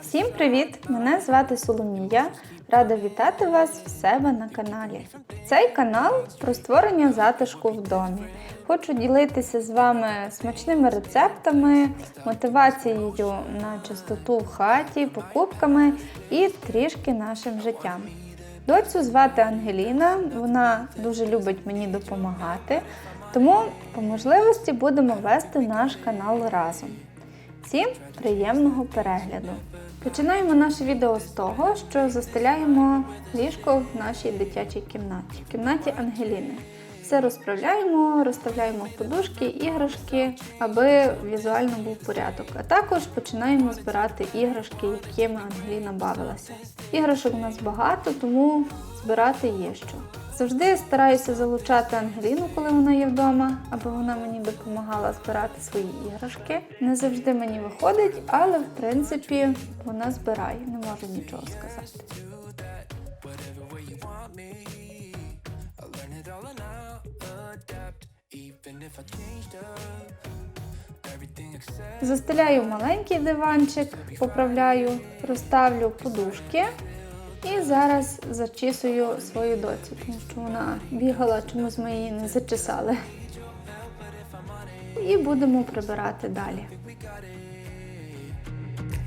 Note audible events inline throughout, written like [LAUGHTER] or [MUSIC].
Всім привіт! Мене звати Соломія. Рада вітати вас в себе на каналі. Цей канал про створення затишку в домі. Хочу ділитися з вами смачними рецептами, мотивацією на чистоту в хаті, покупками і трішки нашим життям. Доцю звати Ангеліна, вона дуже любить мені допомагати, тому по можливості будемо вести наш канал разом. Всім приємного перегляду! Починаємо наше відео з того, що застеляємо ліжко в нашій дитячій кімнаті, в кімнаті Ангеліни. Все розправляємо, розставляємо подушки, іграшки, аби візуально був порядок. А також починаємо збирати іграшки, якими Ангеліна бавилася. Іграшок у нас багато, тому збирати є що. Завжди стараюся залучати Ангеліну, коли вона є вдома, аби вона мені допомагала збирати свої іграшки. Не завжди мені виходить, але в принципі вона збирає, не можу нічого сказати. Застеляю маленький диванчик, поправляю, розставлю подушки і зараз зачісую свою доцю, тому що вона бігала, чомусь ми її не зачесали. І будемо прибирати далі.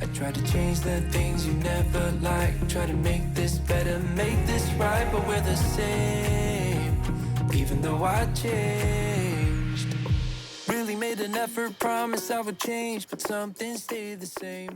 I try to change the things you never liked. Try to make this better, make this right, but we're the same. Even though I changed, really made an effort, promise I would change, but something stayed the same.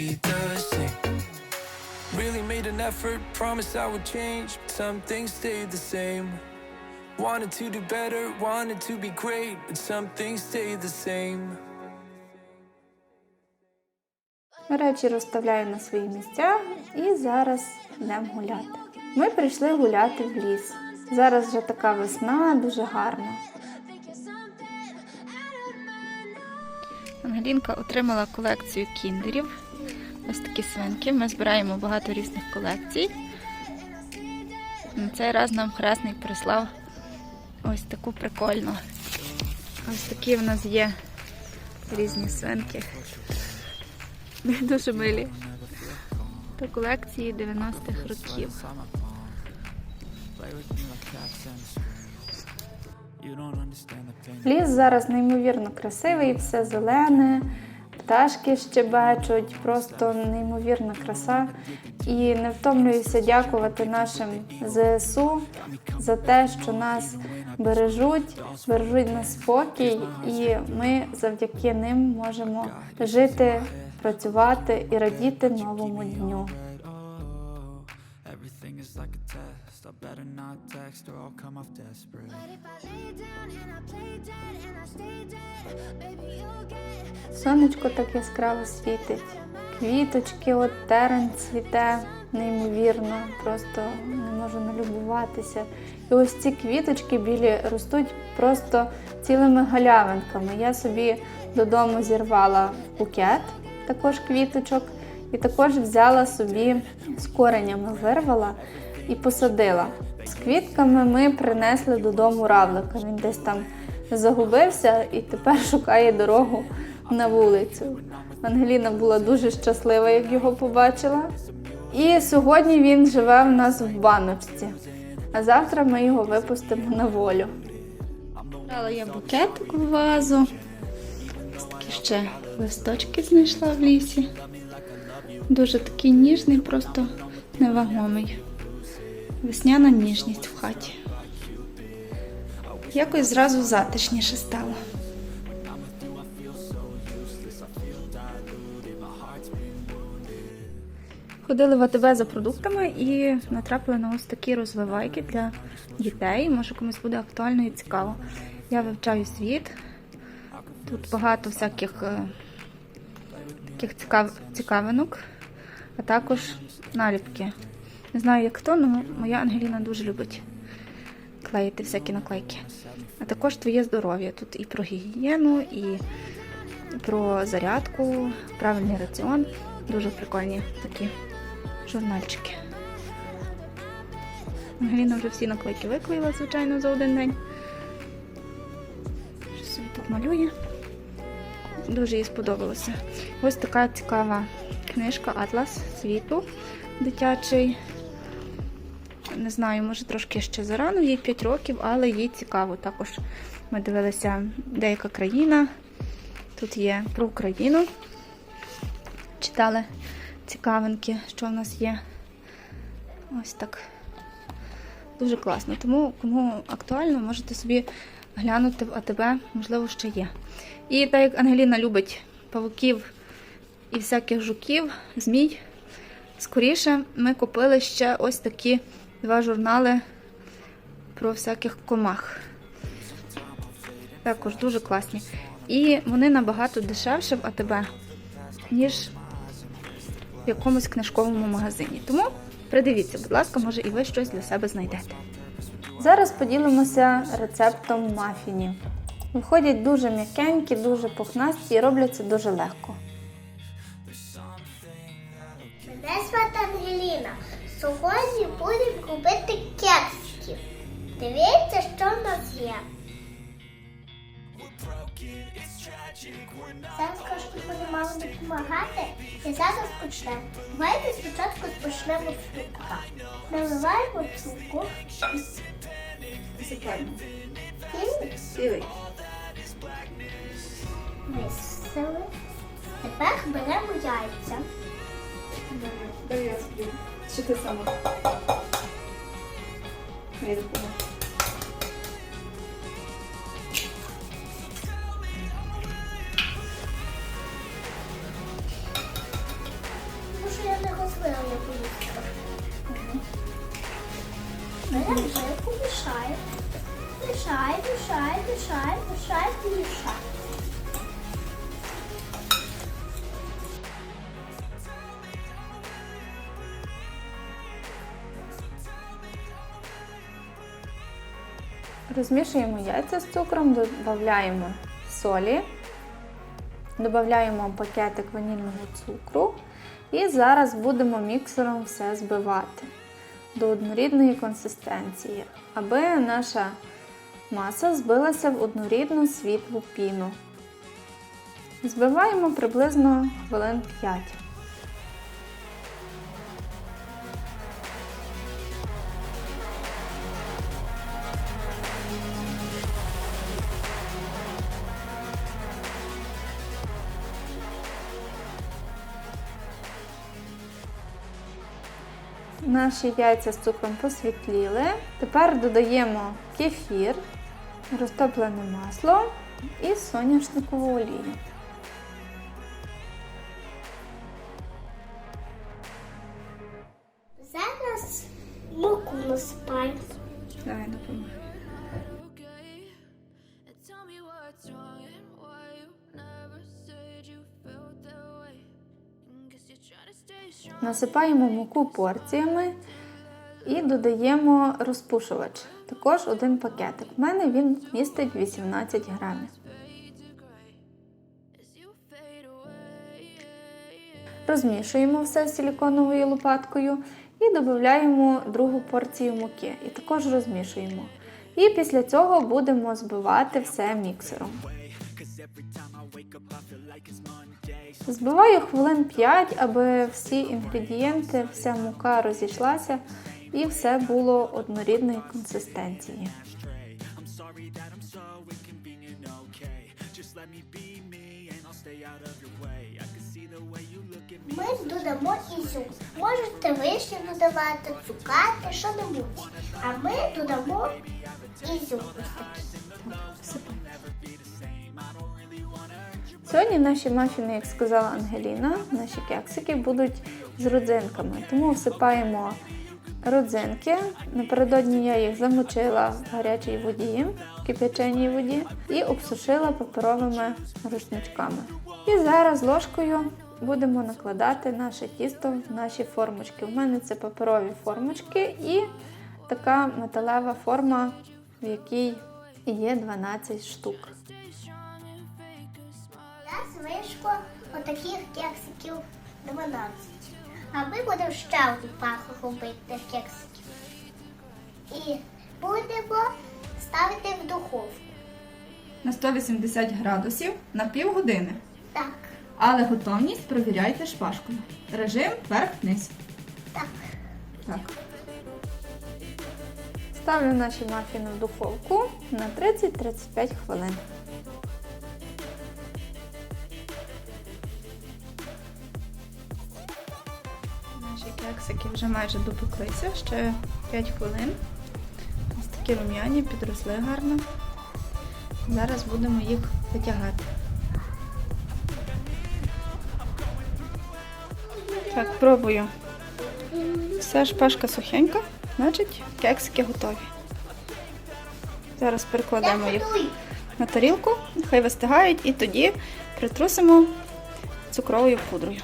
be the same. Really made an effort, promised I would change, some things stayed the same. Wanted to do better, wanted to be great, but some things stayed the same. Речі розставляю на свої місця і зараз йдемо гуляти. Ми прийшли гуляти в ліс. Зараз вже така весна, дуже гарно. Ангелінка отримала колекцію кіндерів. Ось такі свинки. Ми збираємо багато різних колекцій. На цей раз нам хресний прислав ось таку прикольну. Ось такі в нас є різні свинки. Дуже милі. До колекції 90-х років. Ліс зараз неймовірно красивий, все зелене, пташки щебечуть, просто неймовірна краса. І не втомлююся дякувати нашим ЗСУ за те, що нас бережуть, бережуть на спокій, і ми завдяки ним можемо жити, працювати і радіти новому дню. A. I better not text or I'll come off desperate. If I lay down and I play dead and I stay dead, baby, you'll get Сонечко так яскраво світить. Квіточки, от терен цвіте неймовірно, просто не можу налюбуватися. І ось ці квіточки білі ростуть просто цілими галявинками. Я собі додому зірвала букет, також квіточок, і також взяла собі з коренями, вирвала і посадила. З квітками ми принесли додому равлика. Він десь там загубився і тепер шукає дорогу на вулицю. Ангеліна була дуже щаслива, як його побачила. І сьогодні він живе в нас в баночці, а завтра ми його випустимо на волю. Брала я букетик в вазу. Такі ще листочки знайшла в лісі. Дуже такий ніжний, просто невагомий. Весняна ніжність в хаті. Якось зразу затишніше стало. Ходили в АТБ за продуктами і натрапили на ось такі розвивайки для дітей. Може комусь буде актуально і цікаво. Я вивчаю світ. Тут багато всяких е, таких цікав... цікавинок, а також наліпки. Не знаю, як хто, але моя Ангеліна дуже любить клеїти всякі наклейки. А також твоє здоров'я. Тут і про гігієну, і про зарядку, правильний раціон. Дуже прикольні такі журнальчики. Ангеліна вже всі наклейки виклеїла, звичайно, за один день. Щось собі тут малює. Дуже їй сподобалося. Ось така цікава книжка Атлас світу дитячий. Не знаю, може трошки ще зарано, їй 5 років, але їй цікаво. Також ми дивилися деяка країна. Тут є про Україну. Читали цікавинки, що в нас є. Ось так. Дуже класно. Тому, кому актуально, можете собі глянути в АТБ, можливо, ще є. І так як Ангеліна любить павуків і всяких жуків, змій, скоріше ми купили ще ось такі два журнали про всяких комах. Також дуже класні. І вони набагато дешевше в АТБ, ніж в якомусь книжковому магазині. Тому придивіться, будь ласка, може і ви щось для себе знайдете. Зараз поділимося рецептом мафінів. Виходять дуже м'якенькі, дуже пухнасті і робляться дуже легко. Мене звати Ангеліна. Сьогодні будемо робити кексики. Дивіться, що в нас є. Зараз трошки буде мало допомагати. І зараз почнемо. Давайте спочатку почнемо з цукра. Наливаємо цукор. І висили. Тепер беремо яйця. Що ти сама? Я допомогу. Тому що я не розлила я боюсь. Беремо жирку, мішаємо, мішаємо. Розмішуємо яйця з цукром, додаємо солі, додаємо пакетик ванільного цукру і зараз будемо міксером все збивати до однорідної консистенції, аби наша маса збилася в однорідну світлу піну. Збиваємо приблизно хвилин 5. Наші яйця з цукром посвітліли. Тепер додаємо кефір, розтоплене масло і соняшникову олію. Насипаємо муку порціями і додаємо розпушувач. Також один пакетик. У мене він містить 18 грамів. Розмішуємо все силіконовою лопаткою і додаємо другу порцію муки. І також розмішуємо. І після цього будемо збивати все міксером. Збиваю хвилин 5, аби всі інгредієнти, вся мука розійшлася і все було однорідної консистенції. Ми додамо ізюм. Можете вишню додавати, цукати, що-небудь. А ми додамо ізюм ось такий. Сьогодні наші мафіни, як сказала Ангеліна, наші кексики будуть з родзинками. Тому всипаємо родзинки. Напередодні я їх замочила в гарячій воді, в кип'яченій воді, і обсушила паперовими рушничками. І зараз ложкою будемо накладати наше тісто в наші формочки. У мене це паперові формочки і така металева форма, в якій є 12 штук. У вийшло отаких кексиків 12. А ми будемо ще одну пару робити кексиків. І будемо ставити в духовку. На 180 градусів на півгодини. Так, Але готовність перевіряйте шпажкою. Режим вверх-вниз. так. Так. Ставлю наші мафіни в духовку на 30-35 хвилин. Вже майже допеклися, ще 5 хвилин. Ось такі рум'яні, підросли гарно. Зараз будемо їх витягати. Так, пробую. Все шпажка сухенька, значить кексики готові. Зараз перекладемо їх на тарілку, хай вистигають, і тоді притрусимо цукровою пудрою.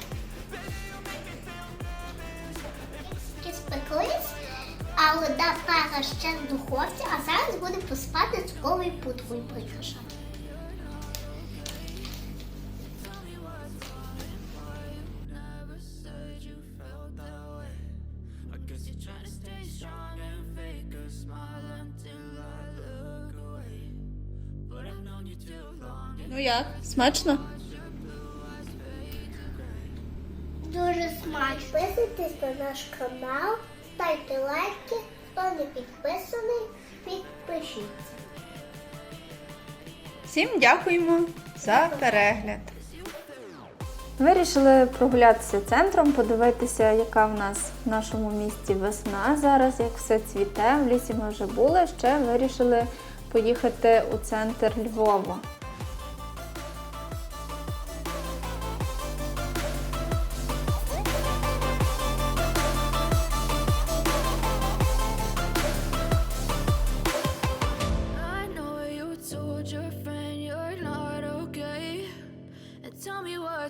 Look away. But I've known you too long. Ну як? Смачно? Дуже смачно. Підписуйтесь на наш канал, ставте лайки. Хто не підписаний, підпишіться. Всім дякуємо за перегляд. Вирішили прогулятися центром, подивитися, яка в нас в нашому місті весна зараз, як все цвіте. В лісі ми вже були. Ще вирішили поїхати у центр Львова.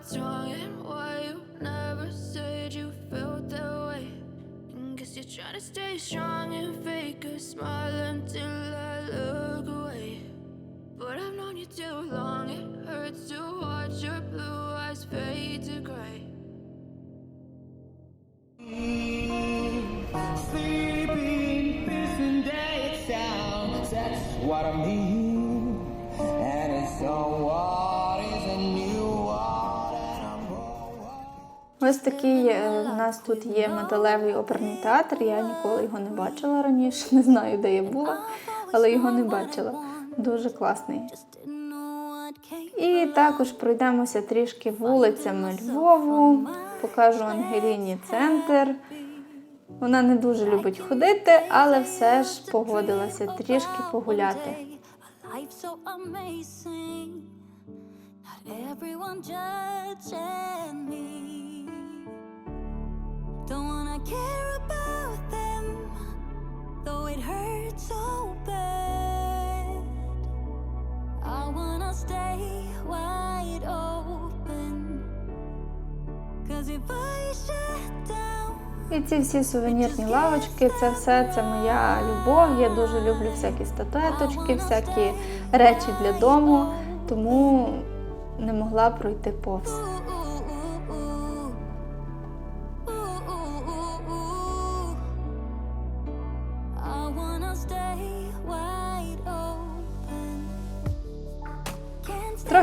What's wrong and why you never said you felt that way. Guess you're trying to stay strong and fake a smile until I look away. But I've known you too long, it hurts to watch your blue eyes fade to gray. Sleeping, pissing day sounds. That's what I mean. And it's so what Ось такий е, у нас тут є металевий оперний театр. Я ніколи його не бачила раніше. [LAUGHS] Не знаю, де я була, але його не бачила. Дуже класний. І також пройдемося трішки вулицями Львову. Покажу Ангеліні центр. Вона не дуже любить ходити, але все ж погодилася трішки погуляти. Everyone judging me. Care about them, though it hurts so bad. I wanna stay wide open. Cause if I shut down, І ці всі сувенірні лавочки, це все це моя любов. Я дуже люблю всякі статуеточки, всякі речі для дому, тому не могла пройти повз.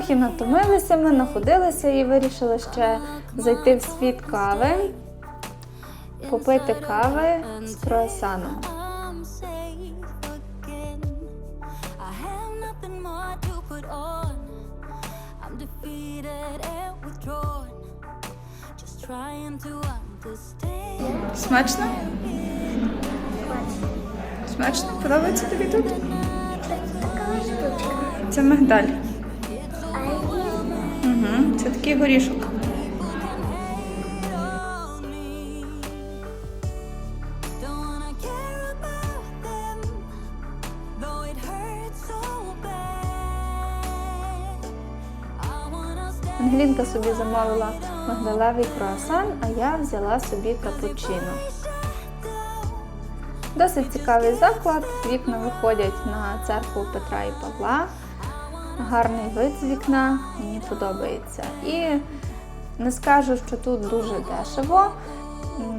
Трохи натомилися ми, находилися і вирішили ще зайти в світ кави, попити кави з круасаном. Смачно? Смачно? Подобається тобі тут? Це мигдаль. Wanna stay. Ангелінка собі замовила мигдалевий круасан, а я взяла собі капучино. Досить цікавий заклад. Вікна виходять на церкву Петра і Павла. Гарний вид з вікна, мені подобається. І не скажу, що тут дуже дешево,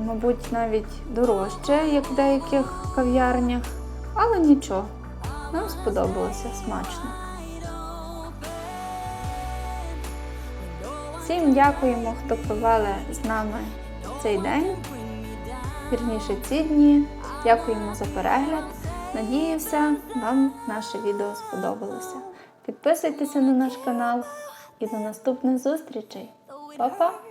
мабуть, навіть дорожче, як в деяких кав'ярнях, але нічого. Нам сподобалося смачно. Всім дякуємо, хто провели з нами цей день. Вірніше ці дні. Дякуємо за перегляд. Надіюся, вам наше відео сподобалося. Підписуйтеся на наш канал і до наступних зустрічей. Па-па!